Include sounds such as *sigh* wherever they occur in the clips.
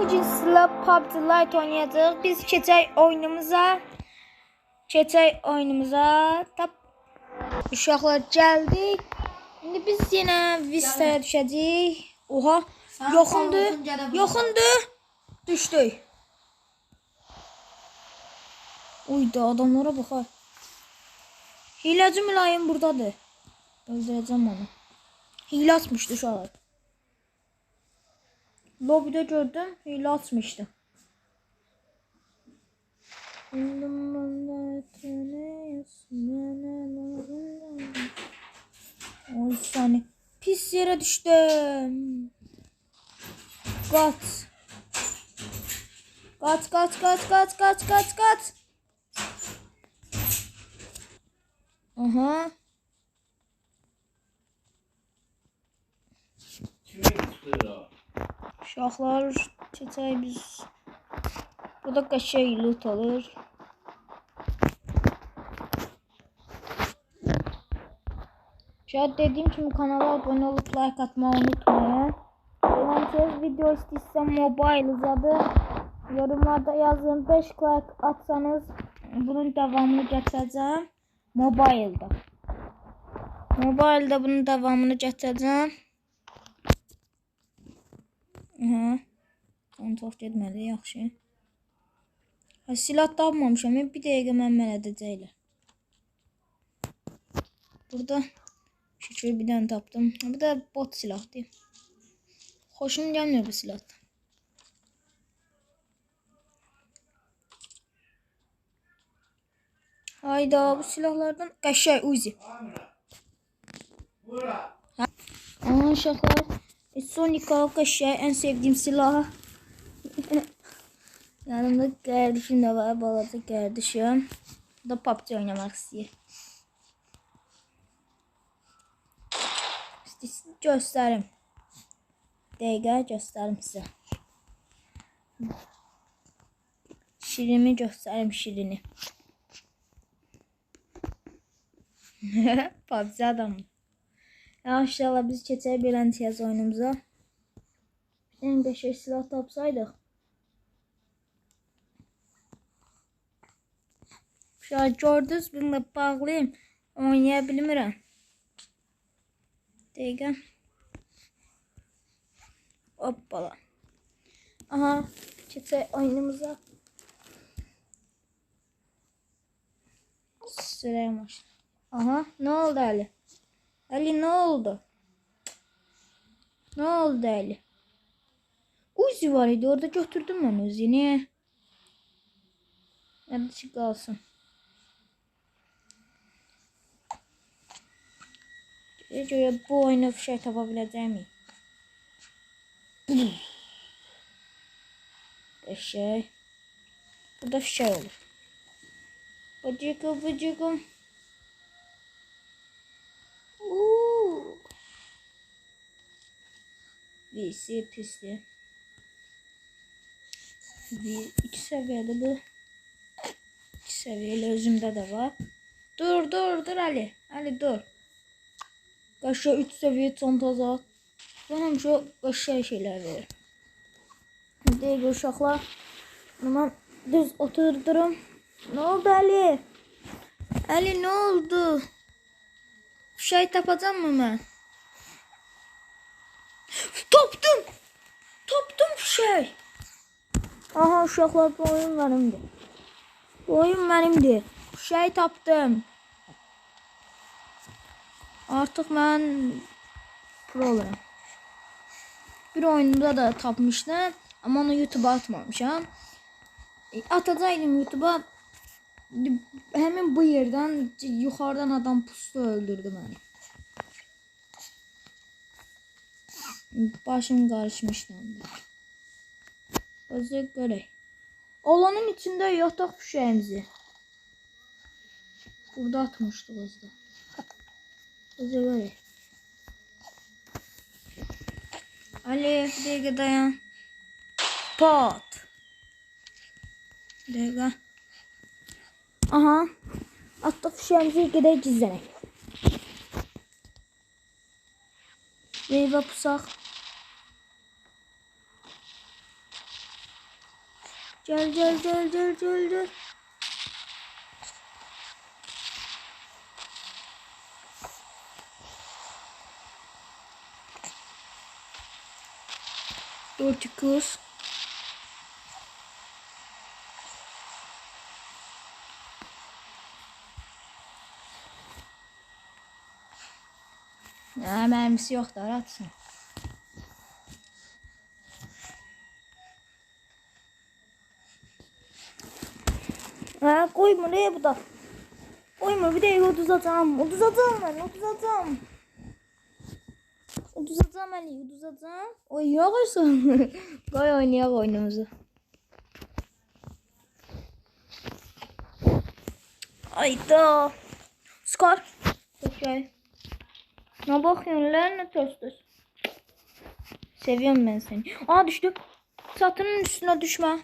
Sizlə PUBG Lite oynayacağıq. Biz keçək oyunumuza. Keçək oyunumuza. Tap. Uşaqlar gəldik. İndi biz yenə Vista'ya düşəcəyik. Oha, burada. Yoxundur. Düşdük. Uyda adamlara bax. ha. Hilacı mülayim buradadır. Öldürəcəm onu. Hile atmışdı uşaqlar. Lobide gördüm. Hile atmıştı. Oy sani. Pis yere düştüm. Kaç. Kaç kaç kaç kaç kaç kaç kaç. Aha. Kimi tutuyor Uşaqlar keçək biz. Burada qəşəng loot alır. Şayet dediğim kimi kanala abone olup like atmayı unutmayın. Eğlenceli video istiyorsan mobile uzadı. Yorumlarda yazın 5 like atsanız bunun devamını getireceğim. Mobile'da. Mobile'da bunun devamını getireceğim. Aha. Onu çox getmədi, yaxşı. Ha, silah tapmamışam. Bir dəqiqə mən edəcəklər. Burada şükür bir dənə tapdım. Bu da bot silahdır. Xoşum gəlmir bu silahdan. Hayda bu silahlardan qəşəng Uzi. Bura. Aa uşaqlar. E, Sonika qəşəng en sevdiğim silah. *laughs* Yanımda kardeşim de var. Balaca kardeşim. Bu da PUBG oynamak istiyor. İşte gösterim. Dəqiqə gösterim size. Şirimi gösterim şirini. *laughs* PUBG adamı. Ya inşallah biz keçək belə imtiyaz oyunumuza. En qəşəng silah tapsaydıq. Şu an gördünüz bununla bağlıyım. Oynaya bilmirəm. Dəqiqə. Hoppala. Aha, keçək oyunumuza. Sürəyim. Aha, ne oldu Ali? Ali ne oldu? Ne oldu Ali? Uzi var idi orada götürdüm ben Uzi'ni. Çık kalsın. Göre bu oyunu fişek tapabileceğim mi? Fişek. Burada fişek olur. Bıcıkım bıcıkım. VC pisli. Bir, iki seviyeli bu. İki seviyeli özümde de var. Dur dur dur Ali. Ali dur. Kaşa üç seviye çantaza. Benim şu kaşa şeyler verir. Hadi uşaqlar. Hemen düz oturdurum. Ne oldu Ali? Ali ne oldu? Şey tapacağım mı ben? Tapdım. Tapdım şey. Aha uşaqlar bu oyun mənimdir. Bu oyun mənimdir. Şey tapdım. Artıq mən program. Bir oyunda da tapmışdım. Ama onu YouTube'a atmamışam. E, Atacaqdım YouTube'a. Həmin bu yerdən yuxarıdan adam puslu öldürdü məni. Başım qarışmışdı onda. Özü görək. Olanın içində yataq fişəyimizi. Burada atmışdıq özdə. Özü görək. Bir dəqiqə dayan. Bir dəqiqə. Aha. Atdıq fişəyimizi gedək gizlənək. Meyvə pusaq. Gel gel gel gel gel gel. Dorticus. Ha, mermisi yok da atsın. Ha, koyma ne bu da? Koyma bir de oduz atacağım. Oduz atacağım ben. Oduz atacağım. Oduz atacağım Ali. Oduz atacağım. Oynuyorsun. Koy *laughs* oynayak oyunumuzu. Ayda. Skor. Okey. Ne bakıyorsun lan ne tostuz? Seviyorum ben seni. Aa düştü. Satının üstüne düşme.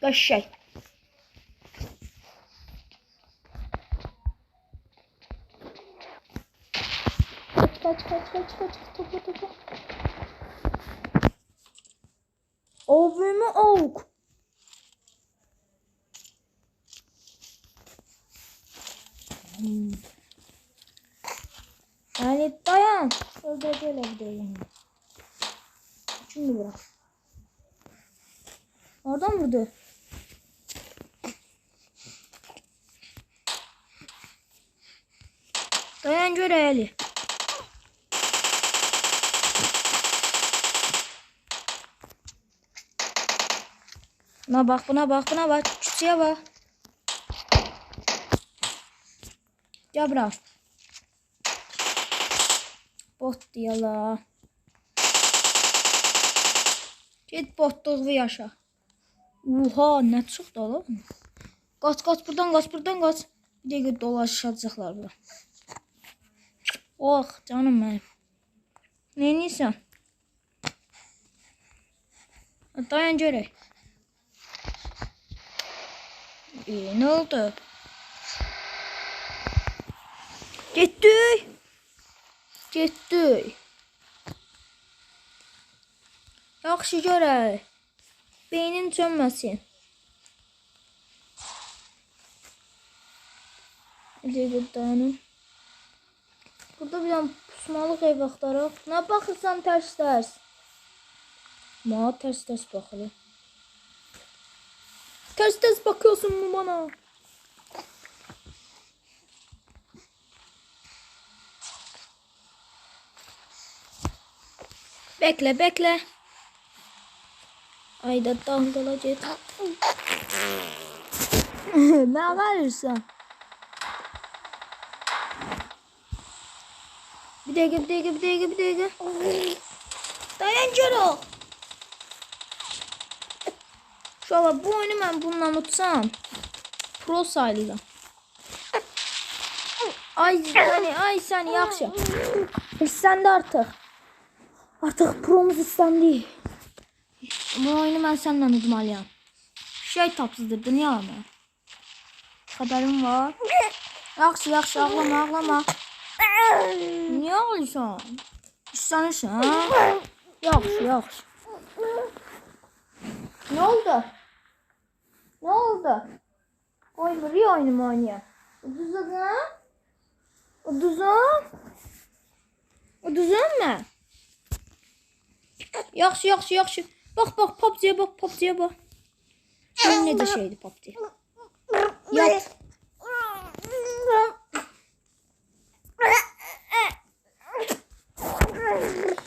Kaşay. Kaç kaç kaç kaç topu. Abimi avuk. Hmm. Yani dayan. Böyle gideyim. Şimdi bırak. Oradan vurdu. Dayan göre Buna bak buna bak buna bak. Küçüğe bak. Gel bura. Bot diyala. Get botluğu yaşa. Uha nə çox dolub. Qaç qaç burdan qaç burdan qaç. Bir dəqiqə dolaşacaqlar bura. Oh canım mənim. Nə edirsən? Dayan görək. Yeni oldu. Gittik. Gitdik. Yaxşı görək. Beynin çönməsin. Ləqib dayanım. Burada bir dənə pusmalıq ev axtaraq. Nə baxırsan tərs-tərs? Ma tərs-tərs baxılır. Ters. Ters bakıyorsun mu bana? Bekle bekle. Ayda dangala git. *laughs* ne verirsen? Bir dakika bir dakika bir dakika bir dakika. Dayan Cero. An bu oyunu ben bununla unutsam pro sayılırım. Ay seni ay seni yaxşı. İstendi artık. Artık promuz istendi. Bu oyunu ben senden unutmalıyım. Şey tapsızdırdın ya mı? Haberim var. Yaxşı yaxşı ağlama ağlama. Niye ağlıyorsun? İstenirsin ha? Yaxşı yaxşı. Ne oldu? Ne oldu? Oy buraya oyunu oynuyor. Uduzun. Uduzun. Uduzun mu? Yaxşı yaxşı yaxşı. Bak bak PUBG'ye bak PUBG'ye bak. Benim ne de şeydi PUBG. Yat.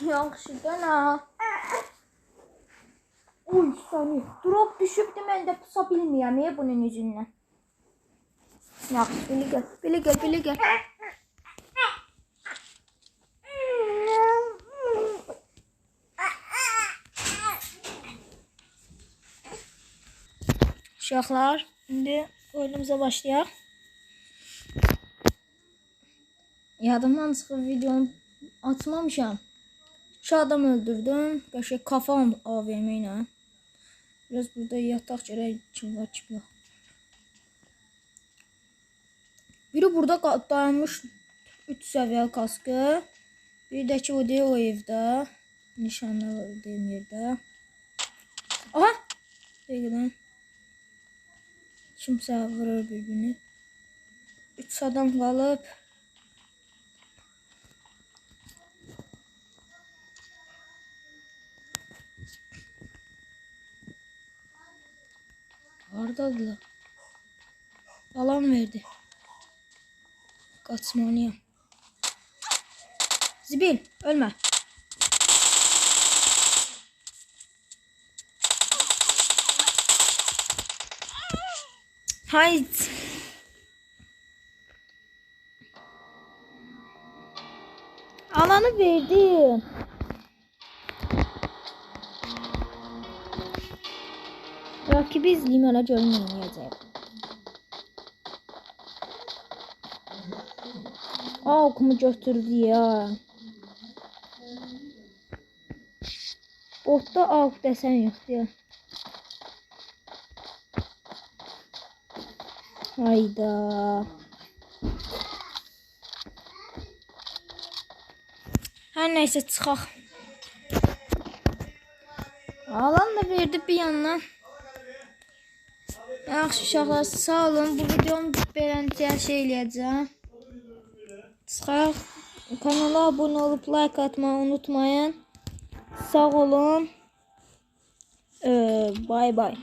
Yaxşı dana. Uy seni. Drop düşüptü ben de pusa bilmiyorum ya bunun yüzünden. Yaxşı bili gel. Bili gel bili gel. Uşaqlar, indi oyunumuza başlayaq. Yadımdan çıxıb videonu açmamışam. Şu adam öldürdüm. Qəşəng kafa AVM ilə. Biraz burada yataq görək kim var kim yox. Biri burada dayanmış 3 səviyyə kaskı. Bir də ki o deyə o evdə. Nişanlı deyim yerdə. Aha! Peki Kimsə vurur birbirini. Üç adam qalıb. Hardadılar? Alan verdi. Kaçmalıyım. Zibil ölme. Haydi. Alanı verdim. İzleyeyim öyle görmeyeceğim. Aa okumu götürdü ya. Botda av desen yoxdur ya. Hayda. Her neyse çıxaq. Alan da verdi bir yandan. Yaxşı uşaqlar sağ olun. Bu videomu beləncə şey eləyəcəm. Çıxaq. Kanala abunə olub like atmayı unutmayın. Sağ olun. Ee, bay bay.